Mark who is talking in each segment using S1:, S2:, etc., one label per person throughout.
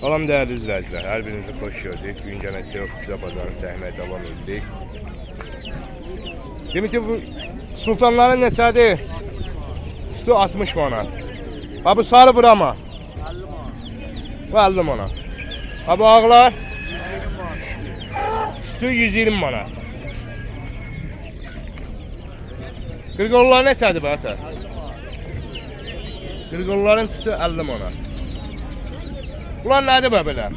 S1: Salam değerli izleyiciler. Her birinizi hoş gördük. Güncel Teokuzda pazarını çəkməyə devam etdik. Demek ki bu sultanların neçədir? Üstü 60 manat. Ha bu sarı burama. Bu 50 manat. Ha bu ağlar? Üstü 120 manat. Qırqollar neçədir bu ata? Qırqolların üstü 50 manat. Bunlar nədir bə belə?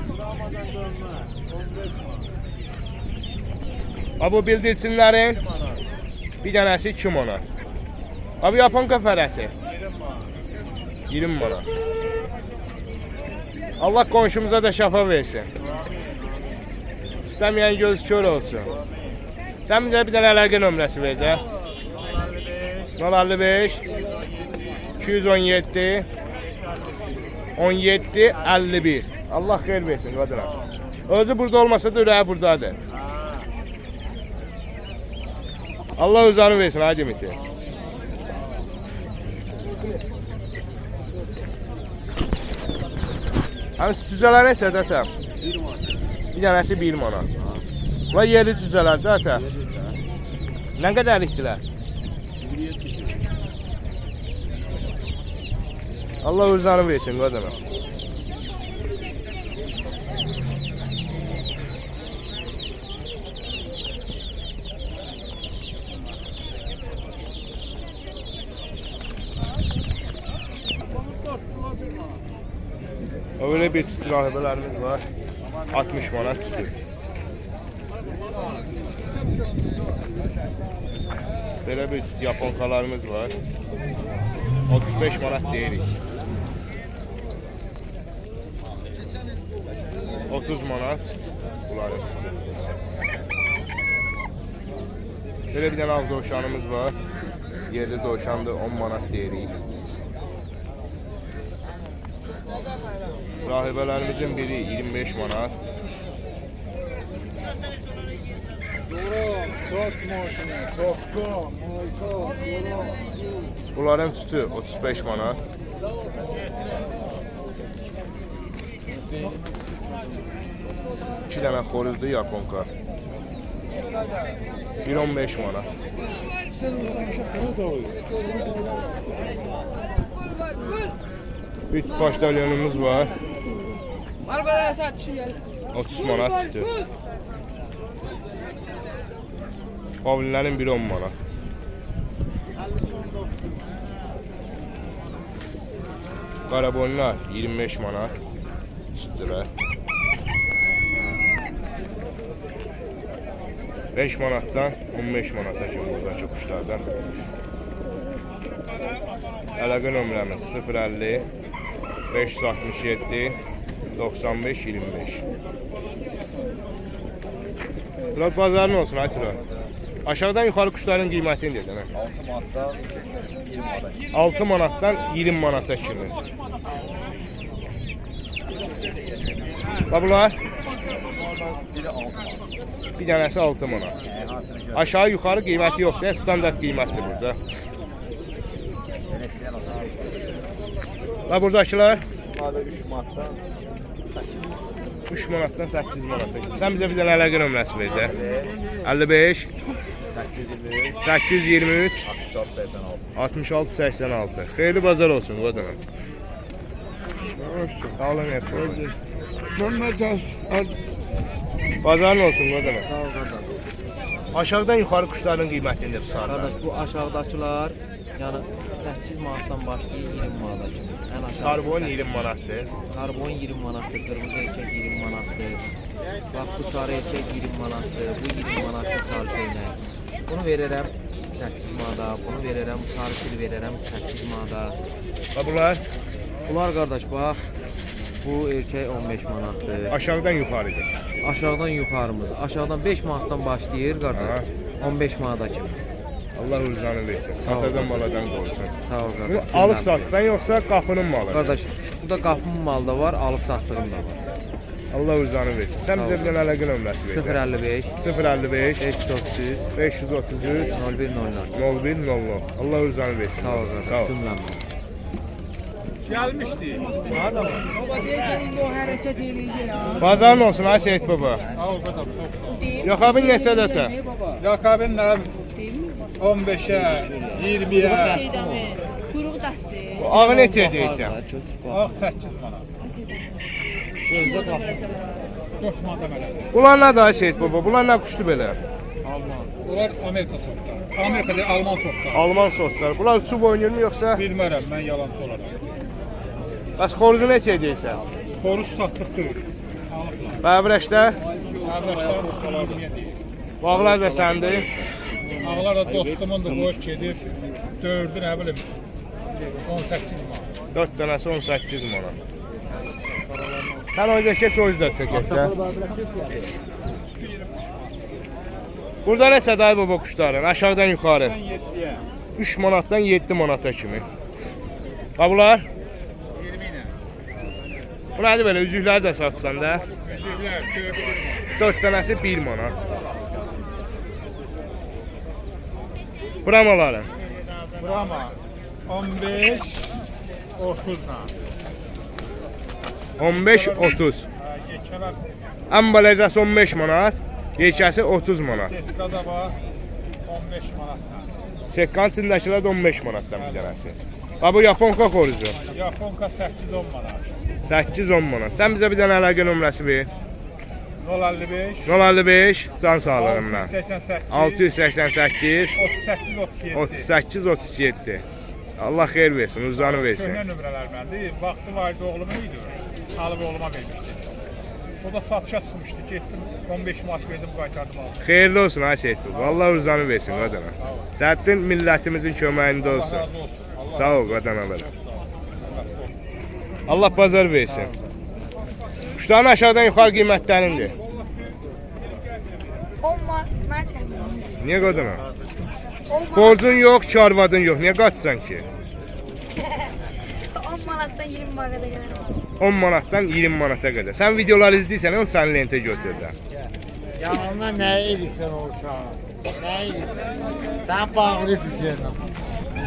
S1: Ha bu bildirçinlərin bir dənəsi 2 manat. Ha bu yaponka fərəsi 20 manat. Allah qonşumuza da şəfa versin. İstəməyən göz kör olsun. Sən bizə bir dənə əlaqə nömrəsi ver də. 055 217 17 51. Allah xeyir versin qadına. Özü burada olmasa da ürəyi buradadır. Allah uzanı versin hadi Miti. Hani cüzələr neçə dətə? Bir dənəsi 1 manat. Və yerli cüzələr dətə. Nə qədərlikdilər? Allah uzanı versin qadına. Öyle bir rahibelerimiz var. 60 manat tütün. Böyle bir yaponkalarımız var. 35 manat deyirik. 30 manat tütün. Böyle bir tane av dovşanımız var. Yerli dovşandı 10 manat deyirik. Rahibələrimizin biri 25 manat. Bunların tütü 35 manat. İki dənə xoruzlu yaponka. 1.15 manat. Üç poştalyonumuz var.
S2: Arabada saçı geldi.
S1: 30 manat tütü. Pavlinlərin biri 10 manat. Qarabonlar 25 manat. Üstülər. 5 manatdan 15 manata kimi buradakı quşlardan. Əlaqə nömrəmiz 050 567 95 25. Biraz bazarın olsun Aytula. Aşağıdan yukarı kuşların qiymətini dedim.
S3: 6 manatdan 20 manat.
S1: 6 manatdan 20 manata kimi. Babular
S3: Biri 6 manat.
S1: bir dənəsi 6 manat. Aşağı yuxarı qiyməti yoxdur, standart qiymətdir burada. Və buradakılar
S3: Bunlar 3 manatdan 8 manat.
S1: 3 manatdan 8 manata. Sən bizə bir dənə əlaqə nömrəsi ver də. 55
S3: 823
S1: 823
S3: 66 86.
S1: 66 86. Xeyirli bazar olsun qadınım. Sağ olun efendim.
S3: Mehmet
S1: Bazarın olsun qadınım.
S4: Sağ ol qardaş.
S1: Aşağıdan yuxarı quşların qiymətini də bu sarıdan.
S4: Qardaş bu aşağıdakılar yəni 8 manatdan başlayır 20 manata kimi. Ən aşağısı
S1: Sarıboyun
S4: 8.
S1: 20 manatdır.
S4: Sarıboyun 20 manatdır, qırmızı erkək 20 manatdır. Bax bu sarı erkək 20 manatdır, bu 20 manatdır sarı köynək. Bunu verirəm 8 manata, bunu verirəm, bu sarı sil verirəm 8 manata.
S1: Və bunlar
S4: Bunlar qardaş bax bu erkək 15 manatdır.
S1: aşağıdan yuxarıdır.
S4: Aşağıdan yuxarımız, aşağıdan 5 manatdan başlayır qardaş. 15 manata kimi.
S1: Allah rızanı versin. Satadan maladan qorusun.
S4: Sağ ol
S1: Bunu
S4: qardaş.
S1: alıb
S4: cümləmizi.
S1: satsan yoxsa qapının malı?
S4: Qardaş, burada qapımın malı da var, alıb satdığım da var.
S1: Allah rızanı versin. Sən bizə bir əlaqə nömrəsi ver.
S4: 055
S1: 055
S4: 533
S1: 533
S4: 0100.
S1: 0100. Allah rızanı versin.
S4: Sağ ol
S1: Sağ
S4: qardaş, cümləmiz.
S3: Gelmişdi.
S2: Baba deyəsən indi o hərəkət eləyəcək ya.
S1: Bazarın olsun ha Seyit baba.
S3: Sağ ol qadam, çok sağ ol.
S1: Yok abi neçə dətə?
S2: Ne
S3: ne? 15'e, 20'ye,
S5: Şeydəmi? Quyruq dəsti.
S1: Ağı neçə deyirsən?
S3: ah 8 manat. 4 manat əmələ.
S1: Bunlar nədir ha Seyit baba? Bunlar nə quşdu belə?
S3: Bunlar Amerika sortları. Amerika'da Alman sortları.
S1: Alman sortlar. Bunlar uçub oynayır mı yoxsa?
S3: Bilmərəm, mən yalançı olaram.
S1: Bəs xoruzu neçə deyirsən?
S3: Xoruz satdıq deyil. Alıblar.
S1: Bəbrəşdə
S3: Qardaşlar ustalar niyə deyil?
S1: bağlar da səndir.
S3: Ağlar da dostumundur, qoyub gedir. Dördü nə bilim 18 manat.
S1: 4 dənəsi 18 manat. Sən oyda keç o yüzden çəkəkdə. Burada neçə dayı baba quşların? Aşağıdan yuxarı.
S3: 7'ye,
S1: 3 manatdan 7 manata kimi. Ha bunlar?
S3: 20 ilə.
S1: Bu nədir belə üzükləri də satsan da?
S3: Üzüklər, dördü
S1: 4 dənəsi 1 manat. Bramaların.
S3: Brahma 15, 30 ilə.
S1: 15 30.
S3: Yekələr
S1: Ən balacası 15 manat, yekəsi 30 manat.
S3: Setka da var 15 manatla.
S1: Setkan içindəkilər də 15 manatdan bir dənəsi. Ha bu yaponka xoruzu.
S3: Yaponka 8-10 manat.
S1: 8-10 manat. Sən bizə bir dənə əlaqə nömrəsi ver.
S3: 055
S1: 055 can sağlığından.
S3: 88
S1: 688
S3: 38 37.
S1: 38 37. Allah xeyir versin, uzanı versin.
S3: Köhnə nömrələr məndə. Vaxtı var idi oğlumun idi. Alıb oğluma vermişdi. O da satışa çıxmışdı. Getdim 15 manat verdim, qaytardım aldım.
S1: Xeyirli olsun ay Seyid bu. Allah uzanı versin qadına. Cəddin millətimizin köməyində olsun. Sağ ol qadanalar.
S3: Allah
S1: bazar versin. Quşların aşağıdan yuxarı qiymətlərindir.
S5: 10 manat mən çəkmirəm.
S1: Niyə qadına?
S5: 10 manat,
S1: Borcun yox, karvadın yox. Niyə qaçsan ki?
S5: 10 manatdan 20 manata gəlir.
S1: 10 manatdan 20 manata qədər. Sən videoları izləyirsən, o səni lentə götürdü.
S6: Ya onlar nə edirsən o uşağı? Nə edirsən? Sən bağlı düşürsən.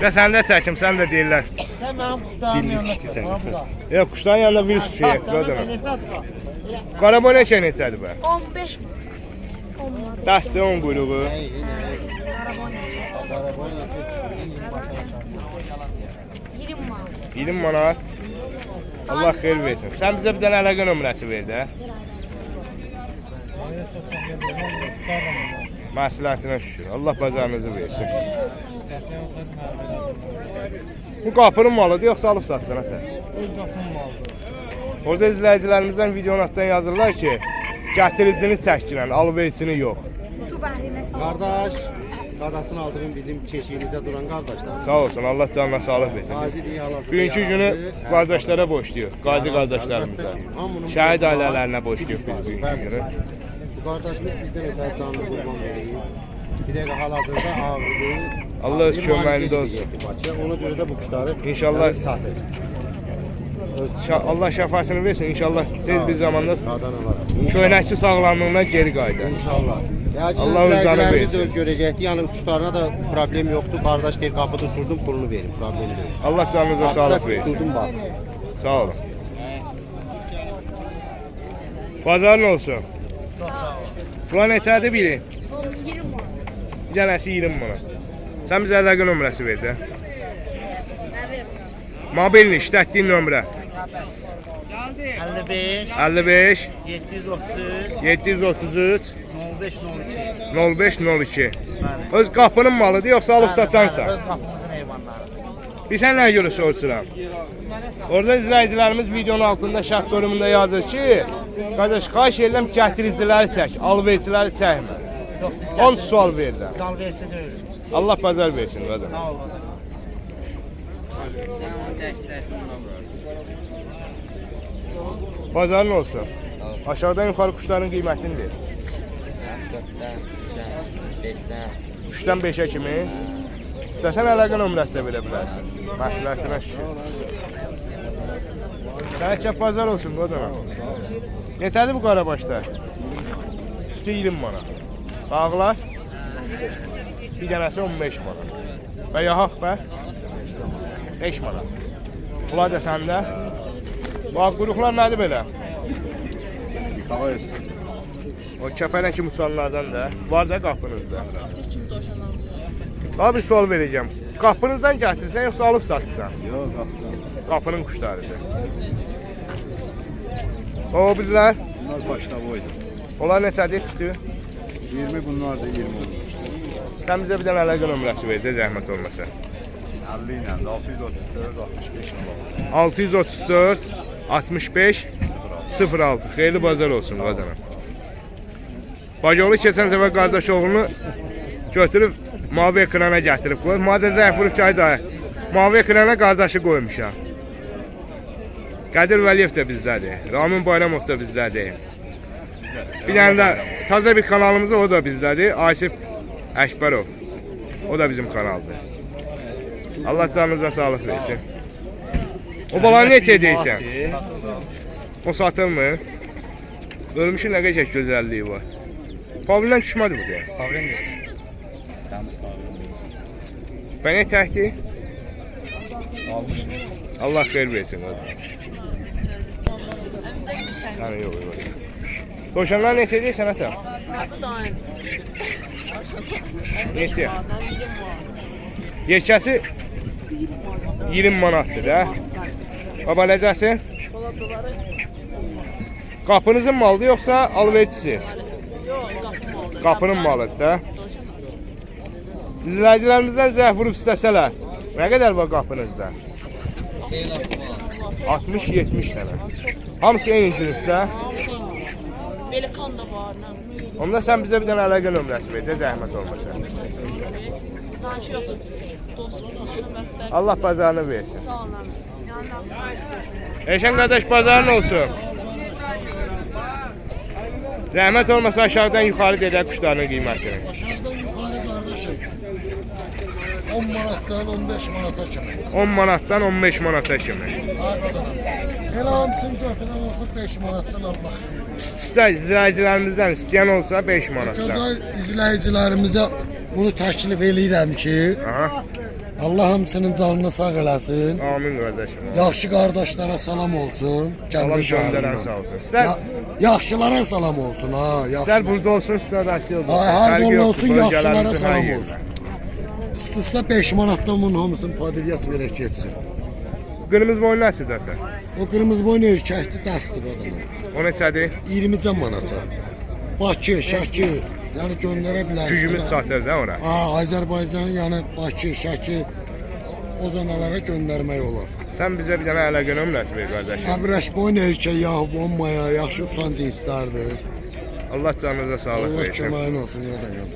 S1: Və sən də çəkim, sən də deyirlər.
S6: Sən mənim quşlarımın yanına çıxma bura.
S1: Yox, quşların yanında şey
S6: Sənə
S1: qadına.
S6: belə satma.
S1: Qarabon neçə neçədir bə?
S5: 15 manat. 10 manat.
S1: Dəstə 10 quyruğu.
S5: Arabon necə? 20 manat.
S1: 20 manat. Allah xeyir versin. Sən bizə bir dənə əlaqə nömrəsi ver də. Məsləhətinə şükür. Allah bazarınızı versin. Bu qapının malıdır yoxsa alıb satsan ətə?
S3: Öz qapımın malıdır.
S1: Orada izləyicilərimizdən videonun altından yazırlar ki, gətiricini çəkilən, alverçini yox.
S6: Qardaş, qadasını aldığım bizim çeşiyimizdə duran qardaşlar.
S1: Sağ olsun, Allah canına sağlıq versin. Bugünkü günü qardaşlara borcluyuq, qazi qardaşlarımıza. Şəhid ailələrinə borcluyuq biz bugünkü günü.
S6: Bu qardaşımız bizdən ötəri canlı qurban verir. Bir dəqiqə hal-hazırda ağrıdır.
S1: Allah öz
S6: Bir
S1: köməyində olsun.
S6: Bakıya. Ona görə də bu quşları
S1: İnşallah-.
S6: Öz
S1: Şa- Allah şəfasını versin, inşallah tez bir zamanda köynəkçi sağlamlığına geri qayıdar.
S6: İnşallah.
S1: Allah uzanı versin.
S6: öz görəcəkdir. Yəni uçuşlarına da problem yoxdur. Qardaş deyir qapıda uçurdum, pulunu verim. Problem deyil.
S1: Allah canınıza sağlıq versin.
S6: uçurdum baksın.
S1: Sağ olun. Bazarın olsun. Bunlar neçədir biri?
S5: 20 manat.
S1: Bir dənəsi 20 manat. Sən bizə əlaqə nömrəsi ver də. Mobilni işlətdiyin nömrə
S7: 55
S1: 55
S7: 733
S1: 733
S7: 05 02
S1: 0502. Öz qapının malıdır yoxsa alıb satansan?
S7: Öz qapımızın heyvanları.
S1: Bilsən nəyə görə soruşuram? Orada izləyicilərimiz videonun altında şərt bölümündə yazır ki, qardaş, xahiş edirəm gətiriciləri çək, alverçiləri çəkmə.
S7: Yox biz
S1: 10 sual verirəm.
S7: Qal versin deyil.
S1: Allah bazar versin qadın.
S7: Sağ olun.
S1: Bazarın olsun. Aşağıdan yuxarı quşların qiymətini de. 3-dən 5-ə kimi. İstəsən əlaqə nömrəsi də verə bilərsən. Məsləhətinə şükür. Sənə kəp bazar olsun qadına. Neçədir bu qarabaşlar? Üstü 20 manat. Bağlar? Bir dənəsi 15 manat. Və yaxaq bə? 5 manat. Bunlar da səndə. Bax, quruqlar nədir belə? O kəpənə kimi uçanlardan da. Var da qapınızda. Daha bir sual verəcəm. Qapınızdan gətirsən yoxsa alıb satırsan?
S8: Yox, qapıdan.
S1: Qapının quşlarıdır. O birlər,
S8: Bunlar başda boydu.
S1: onlar neçədir tutdu?
S8: 20 bunlar da 20 olur.
S1: Sən bizə bir dənə əlaqə nömrəsi ver də zəhmət olmasa.
S8: 50 ilə də 634 65 ilə.
S1: 634 65 06. Xeyirli bazar olsun qadına. Bacoğlu keçən səfər qardaş oğlunu götürüb mavi ekrana gətirib qoyur. Madə Zəfurov çay da mavi ekrana qardaşı qoymuşam. Qədir Vəliyev də bizdədir. Ramin Bayramov da bizdədir. Bir dənə də taza bir kanalımız var, o da bizdədir. Asif Əkbərov. O da bizim kanaldır. Allah canınıza sağlıq versin. O balanı neçə deyirsən? O satılmır. Ölmüşün nə qəşəng gözəlliyi var. Pavlindən düşmədi bu deyə.
S8: Pavlen gedir. Təmiz pavlen.
S1: Təhdi.
S8: Almış.
S1: Allah xeyir versin. Hadi. Yəni yox, yox. Dovşanlar neçə deyirsən ata? Neçə? Yekəsi 20 manatdır da. Baba necəsi? Qapınızın malıdır yoxsa alverçisiz? Qapının malıdır da. İzləyicilərimizdən zəh vurub istəsələr. Nə qədər var qapınızda? 60-70 dənə. Hamısı eyni cinsdə.
S9: Pelikan da var. nə?
S1: Onda sən bizə bir dənə əlaqə nömrəsi ver də zəhmət olmasa.
S9: Danış yoxdur. Dostum.
S1: Allah bazarını versin.
S9: Sağ olun. Yandan.
S1: Eşən qardaş bazarın olsun. Zəhmət olmasa aşağıdan yuxarı gedək quşların qiymətini.
S6: Aşağıdan yukarı kardeşim. 10 manattan 15 manata kimi.
S1: 10 manatdan 15 manata kimi.
S6: Hele hamısını götüren olsun 5 manattan almak.
S1: İstər izləyicilərimizdən istəyən olsa 5 manatdan.
S6: Gözəl izləyicilərimizə bunu təklif eləyirəm ki,
S1: Aha.
S6: Allah hamısının canını sağ eləsin.
S1: Amin qardaşım.
S6: Yaxşı qardaşlara salam olsun. Gəncə şəhərindən.
S1: sağ olsun. İstər,
S6: Ya, yaxşılara salam olsun ha.
S1: istər
S6: Yaxşı.
S1: burada olsun, istər Rusiyada olsun.
S6: Ay, hər
S1: yoxdur,
S6: olsun, yaxşılara salam olsun. Üst-üstə 5 manatdan bunun hamısını padiliyyat verək getsin.
S1: Qırmızı boynu nədir ata?
S6: O qırmızı boynu erkəkdir, dəstir adamı.
S1: O neçədir?
S6: 20 can manata. Bakı, Şəki, yəni göndərə bilərik.
S1: Gücümüz çatır da ora.
S6: Ha, Azərbaycanın yəni Bakı, Şəki o zonalara göndərmək olar.
S1: Sən bizə bir dənə əlaqə nömrəsi ver qardaşım.
S6: Əvrəş boyun erkək yağı bombaya, yaxşı uçan cinslərdir.
S1: Allah canınıza sağlıq
S6: Allah
S1: versin.
S6: köməyin olsun yadayım.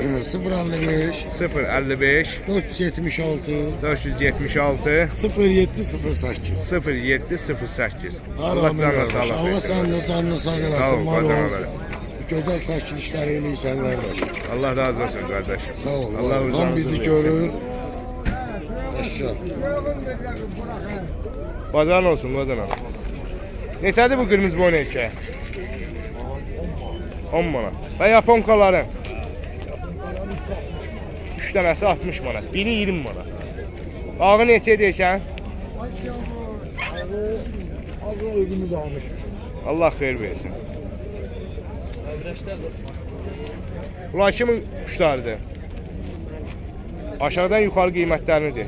S6: 055
S1: 055
S6: 476
S1: 476
S6: 0708
S1: 0708 Allah
S6: qardaş.
S1: sağlıq
S6: Allah də canını sağ
S1: Sağ
S6: eləsin.
S1: ol,
S6: Var ol. Gözəl çəkilişlər eləyirsən qardaş.
S1: Allah razı olsun qardaşım.
S6: Sağ ol.
S1: Allah uzun
S6: Ham bizi
S1: ömür
S6: görür. Eşya.
S1: Bazarın olsun qadına. Neçədir bu qırmızı boynu erkək? 10 manat. Və yaponkaların? 3 dənəsi 60 manat. Biri 20 manat. Bağı neçə deyirsən?
S6: Allah ögümü də almış.
S1: Allah xeyir versin. Bunlar kimin quşlarıdır? Aşağıdan yuxarı qiymətlərini de.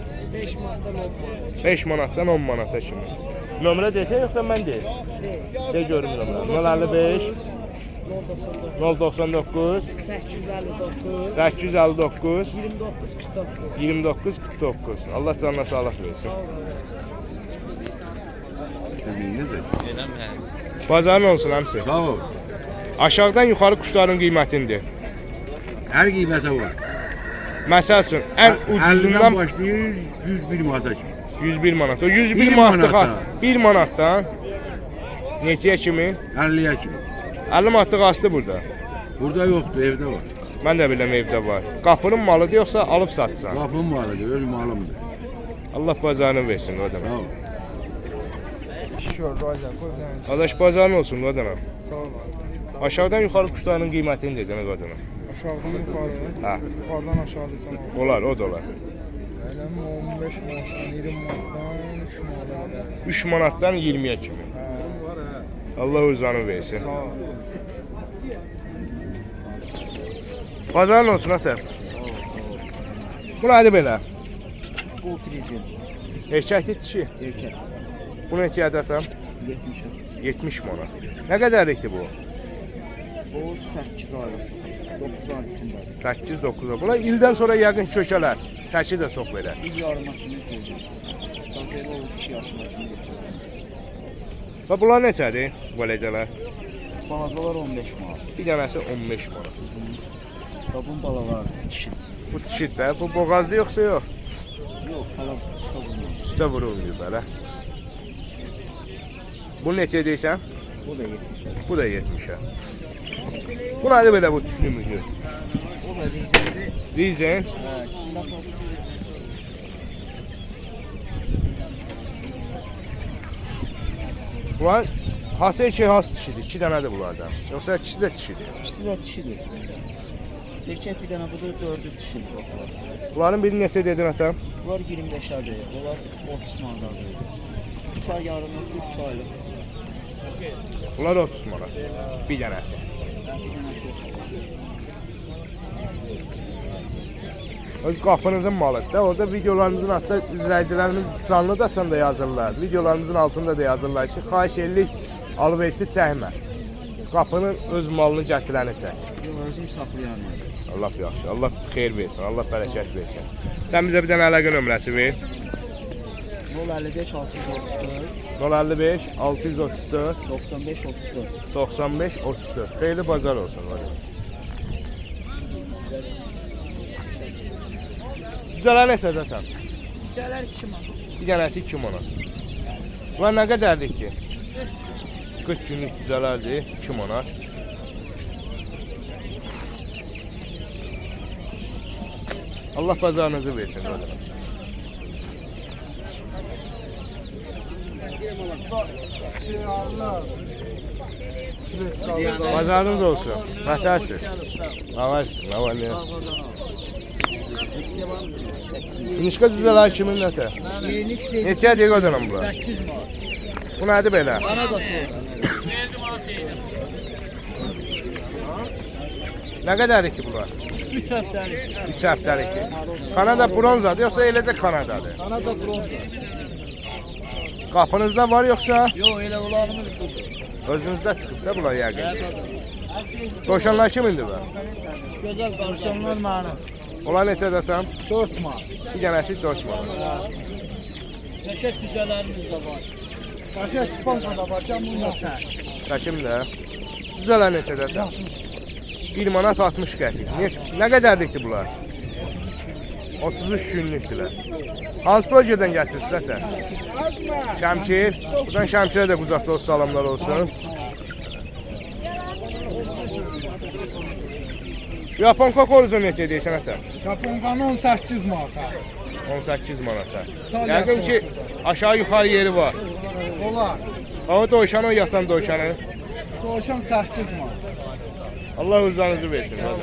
S1: 5 manatdan 10 manata kimi. Nömrə desən yoxsa mən deyim? De görüm nömrə. 055 099
S2: 859
S1: 859
S2: 29 49.
S1: 29 49. Allah canına sağlıq versin. Bazarın olsun hamısı.
S8: Sağ ol.
S1: Aşağıdan yuxarı quşların qiymətindir.
S8: Hər qiymətə var.
S1: Məsəl üçün ən
S8: 50-dən
S1: ucuzundan
S8: başlayır 101 manata kimi.
S1: 101 manat. O 101
S8: Bir
S1: manatlıq
S8: manatdan.
S1: 1 manatdan neçəyə kimi?
S8: 50-yə kimi.
S1: 50 manatlıq astı burada.
S8: Burada yoxdur, evdə var.
S1: Mən də bilirəm evdə var. Qapının malıdır yoxsa alıb satsan?
S8: Qapım malıdır, öz malımdır.
S1: Allah bazarını versin
S2: bir dənə.
S1: Qardaş bazarın olsun.
S2: Sağ ol.
S1: Aşağıdan yuxarı quşların qiymətini dedin qadına.
S2: Aşağıdan yuxarı.
S1: Ha.
S2: Yuxarıdan aşağı desəm.
S1: Olar, o da olar.
S2: Elə 15 manatdan, 20 manatdan,
S1: 3 manatdan 20-yə kimi. Allah uzanı versin. Bazarın olsun ata. Bu nədir belə?
S7: Gold trizin.
S1: Erkəkdir dişi.
S7: Erkek.
S1: Bu neçə ədətam?
S7: 70
S1: 70 manat. Nə qədərlikdir bu?
S7: O 8 aylıq. 9 ay içində.
S1: 8-9. Bunlar ildən sonra yəqin kökələr. Səki də çox verər.
S7: Bir yarıma kimi koydum. Tam belə o 2 yaşına kimi.
S1: Və bunlar neçədir? Beləcələr.
S7: Balacalar 15 manat.
S1: Bir dənəsi 15 manat.
S7: Babın balaları dişi.
S1: Bu dişid də, bu boğazlı yoxsa yox?
S7: Yox, hala usta bunlar.
S1: Üstə vurulmuyor belə. Bu neçə deyirsən?
S7: O da 70.
S1: Bu da 70-ə. Bu nədir belə bu mühür?
S7: O da rizedir.
S1: Rizen.
S7: Hə, içində.
S1: Bunlar hası iki has dişidir. İki dənədir bunlardan. Yoxsa ikisi də dişidir.
S7: İkisi də dişidir. Erkek bir dənə budur, dördü dişidir bax.
S1: Bunların biri neçə dedin ata?
S7: Bunlar 25'ədir, bunlar 30 manatdır. 3 ay yarımlıq, 3 aylıq.
S1: Bunlar 30 manat. Bir dənəsi.
S7: Bir dənəsi 30 manat.
S1: Öz qapınızın malıdır da. Orada videolarımızın altında izləyicilərimiz canlı da da yazırlar. Videolarımızın altında da yazırlar ki, xahiş edirik alverçi çəkmə. Qapının öz malını gətirəni çək.
S7: Özüm saxlayanım.
S1: Allah yaxşı. Allah xeyir versin. Allah bərəkət versin. Sən bizə bir dənə əlaqə nömrəsi ver.
S7: 055 634
S1: 055 634
S7: 95 34.
S1: 95 34. Xeyirli bazar olsun. Hadi. Düzələr neçə zaten?
S9: Cələr 2 manat.
S1: Bir dənəsi 2 manat. Bunlar nə qədərlikdir? 40 günlük düzələrdir, 2 manat. Allah bazarınızı versin. qadına. Bazarınız olsun. Vətənsiz. Ağaçsın, nə Nişqa düzələr kimin nətə?
S7: Yeni istedi.
S1: Neçə deyək ödənəm bu?
S7: 8 manat.
S1: Bu nədir belə?
S7: Bana da.
S1: Nə qədərlikdir bunlar?
S7: 3 həftəlik.
S1: 3 həftəlikdir. Kanada bronzadır yoxsa eləcə Kanadadır?
S7: Kanada bronza.
S1: Qapınızda var yoxsa
S7: Yox, elə olanımız budur.
S1: özünüzdə çıxıb da bunlar yəqin. Doşanlar kimindir bu?
S7: Gözəl qarşılanlar mənim.
S1: Onlar neçədə tam?
S7: 4 manat.
S1: Bir dənəsi 4 manat.
S7: Qəşə cücələrimiz də var. Qəşə çipanka da var, can bununla çək.
S1: Çəkim də. Düzələr neçədə tam? 1 manat 60 qəpik. Nə, nə qədərlikdir bunlar? 33 günlükdülər. Hansı bölgədən gətirsiniz zətən? Şəmkir. Buradan Şəmkirə də qucaqda olsun, salamlar olsun. Yaponka koruzu neçə deyirsən ətə?
S2: Yaponqanı 18 manata.
S1: 18 manata. Yəqin ki aşağı yuxarı yeri var.
S2: Olar.
S1: O doyşanı, o yatan doyşanı.
S2: Dovşan 8 manat.
S1: Allah uzanızı versin. Hadi.